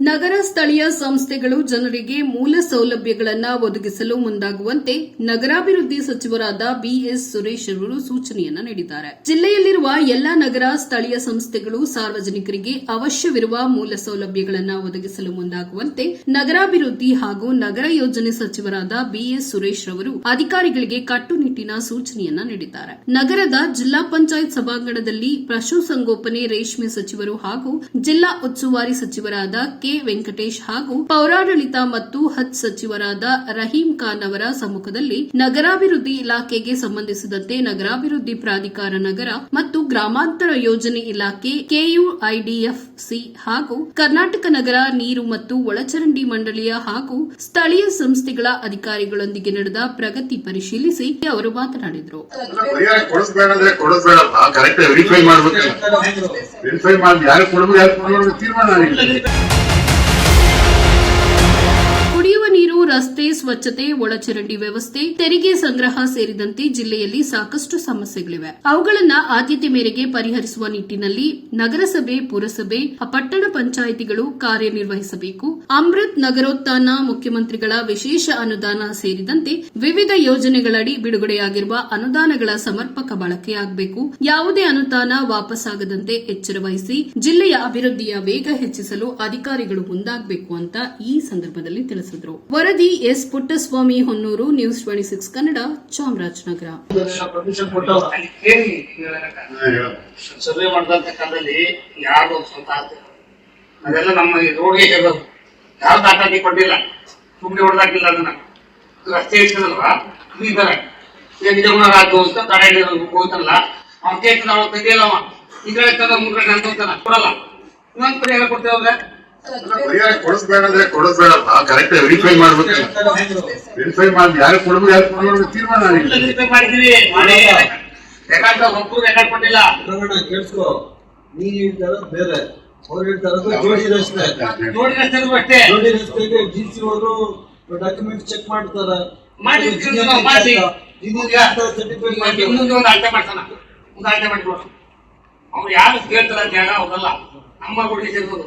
ನಗರ ಸ್ಥಳೀಯ ಸಂಸ್ಥೆಗಳು ಜನರಿಗೆ ಮೂಲ ಸೌಲಭ್ಯಗಳನ್ನು ಒದಗಿಸಲು ಮುಂದಾಗುವಂತೆ ನಗರಾಭಿವೃದ್ಧಿ ಸಚಿವರಾದ ಬಿಎಸ್ ಸುರೇಶ್ ಅವರು ಸೂಚನೆಯನ್ನ ನೀಡಿದ್ದಾರೆ. ಜಿಲ್ಲೆಯಲ್ಲಿರುವ ಎಲ್ಲಾ ನಗರ ಸ್ಥಳೀಯ ಸಂಸ್ಥೆಗಳು ಸಾರ್ವಜನಿಕರಿಗೆ ಅವಶ್ಯವಿರುವ ಮೂಲ ಸೌಲಭ್ಯಗಳನ್ನು ಒದಗಿಸಲು ಮುಂದಾಗುವಂತೆ ನಗರಾಭಿವೃದ್ಧಿ ಹಾಗೂ ನಗರ ಯೋಜನೆ ಸಚಿವರಾದ ಬಿಎಸ್ ಸುರೇಶ್ ರವರು ಅಧಿಕಾರಿಗಳಿಗೆ ಕಟ್ಟುನಿಟ್ಟಿನ ಸೂಚನೆಯನ್ನ ನೀಡಿದ್ದಾರೆ. ನಗರದ ಜಿಲ್ಲಾ ಪಂಚಾಯತ್ ಸಭಾಂಗಣದಲ್ಲಿ ಪಶುಸಂಗೋಪನೆ ರೇಷ್ಮೆ ಸಚಿವರು ಹಾಗೂ ಜಿಲ್ಲಾ ಉಸ್ತುವಾರಿ ಸಚಿವರಾದ ವೆಂಕಟೇಶ್ ಹಾಗೂ ಪೌರಾಡಳಿತ ಮತ್ತು ಹಜ್ ಸಚಿವರಾದ ರಹೀಂ ಖಾನ್ ಅವರ ಸಮ್ಮುಖದಲ್ಲಿ ನಗರಾಭಿವೃದ್ಧಿ ಇಲಾಖೆಗೆ ಸಂಬಂಧಿಸಿದಂತೆ ನಗರಾಭಿವೃದ್ಧಿ ಪ್ರಾಧಿಕಾರ ನಗರ ಮತ್ತು ಗ್ರಾಮಾಂತರ ಯೋಜನೆ ಇಲಾಖೆ ಕೆಯುಐಡಿಎಫ್ಸಿ ಹಾಗೂ ಕರ್ನಾಟಕ ನಗರ ನೀರು ಮತ್ತು ಒಳಚರಂಡಿ ಮಂಡಳಿಯ ಹಾಗೂ ಸ್ಥಳೀಯ ಸಂಸ್ಥೆಗಳ ಅಧಿಕಾರಿಗಳೊಂದಿಗೆ ನಡೆದ ಪ್ರಗತಿ ಪರಿಶೀಲಿಸಿ ಅವರು ಮಾತನಾಡಿದರು. ಪರಿಹಾರ ನೀರು ರಸ್ತೆ, ಸ್ವಚ್ಛತೆ, ಒಳಚರಂಡಿ ವ್ಯವಸ್ಥೆ, ತೆರಿಗೆ ಸಂಗ್ರಹ ಸೇರಿದಂತೆ ಜಿಲ್ಲೆಯಲ್ಲಿ ಸಾಕಷ್ಟು ಸಮಸ್ಯೆಗಳಿವೆ. ಅವುಗಳನ್ನ ಆದ್ಯತೆ ಮೇರೆಗೆ ಪರಿಹರಿಸುವ ನಿಟ್ಟಿನಲ್ಲಿ ನಗರಸಭೆ, ಪುರಸಭೆ, ಪಟ್ಟಣ ಪಂಚಾಯಿತಿಗಳು ಕಾರ್ಯನಿರ್ವಹಿಸಬೇಕು. ಅಮೃತ್ ನಗರೋತ್ಥಾನ ಮುಖ್ಯಮಂತ್ರಿಗಳ ವಿಶೇಷ ಅನುದಾನ ಸೇರಿದಂತೆ ವಿವಿಧ ಯೋಜನೆಗಳಡಿ ಬಿಡುಗಡೆಯಾಗಿರುವ ಅನುದಾನಗಳ ಸಮರ್ಪಕ ಬಳಕೆಯಾಗಬೇಕು ಯಾವುದೇ ಅನುದಾನ ವಾಪಸ್ಸಾಗದಂತೆ ಎಚ್ಚರ ವಹಿಸಿ ಜಿಲ್ಲೆಯ ಅಭಿವೃದ್ಧಿಯ ವೇಗ ಹೆಚ್ಚಿಸಲು ಅಧಿಕಾರಿಗಳು ಮುಂದಾಗಬೇಕು ಅಂತ ಈ ಸಂದರ್ಭದಲ್ಲಿ ತಿಳಿಸಿದರು. ವರದಿ S Puttaswamy Honnur, news twenty six Kannada, Chamarajanagar. Survey ಮಾಡಿದಂತ ಕಾಲದಲ್ಲಿ ಯಾರು ಸ್ವಂತ ಆಸ್ತಿ ಇಲ್ಲ. ಅದೆಲ್ಲ ನಮ್ಮ ರೋಡ್ಗೆ ಸೇರೋದು ಯಾರು ದಾಖಲಾತಿ ಕೊಟ್ಟಿಲ್ಲ ಸುಮ್ಮನೆ ಹೊಡೆದಾಕಿಲ್ಲ ಅದನ್ನ ರಸ್ತೆ ಇರ್ತದಲ್ವಾ ಇದು ಇದ್ದಾರೆ ನಿಜಗುಣ ರಾಜು ಅಂತ ತಡೆ ಹೋಗ್ತಾನಲ್ಲ ಅವ್ನ ಕೇಳ್ತಾನ ನಾವು ತೆಗಿಯಲ್ಲ ಅವ. ಈ ಕಡೆ ತಂದ ಮುಂದೆ ಅಂತ ಹೋಗ್ತಾನ ಕೊಡಲ್ಲ. ಕಡೆ ಪರಿಹಾರ ಕೊಡಿಸ್ಬೇಡ ಅಂದ್ರೆ ಕೊಡಿಸ್ಬೇಡಪ್ಪ. ಕರೆಕ್ಟ್ ವೆರಿಫೈ ಮಾಡ್ಬೇಕು. ವೆರಿಫೈ ಮಾಡಿ ಯಾರು ಕೊಡ್ಬೇಕು ಯಾರು ಕೊಡಬೇಕು ತೀರ್ಮಾನ ರೆಕಾರ್ಡ್ ಕೊಟ್ಟಿಲ್ಲ. ಪ್ರಕರಣ ನೀ ನೀನ್ ಬೇರೆ. ಅವ್ರು ಹೇಳ್ತಾ ಇರೋದು ಜೋಡಿ ರಸ್ತೆ ನೋಡಿ ರಸ್ತೆ ಅಷ್ಟೇ. ಜೋಡಿ ರಸ್ತೆಗೆ ಡಿ ಸಿ ಅವರು ಡಾಕ್ಯುಮೆಂಟ್ ಚೆಕ್ ಮಾಡ್ತಾರ. ಮಾಡಿ ಇನ್ನೊಂದು ಒಂದು ಅಳತೆ ಮಾಡ್ತಾನ ಒಂದು ಅಳತೆ ಮಾಡಿಕೊಡು ಅವ್ರು ಯಾರು ಕೇಳ್ತಾರ ಜಾಗ ಹೋಗಲ್ಲ ನಮ್ಮ ಗುಡಿ ಸೇರ್ಬೋದು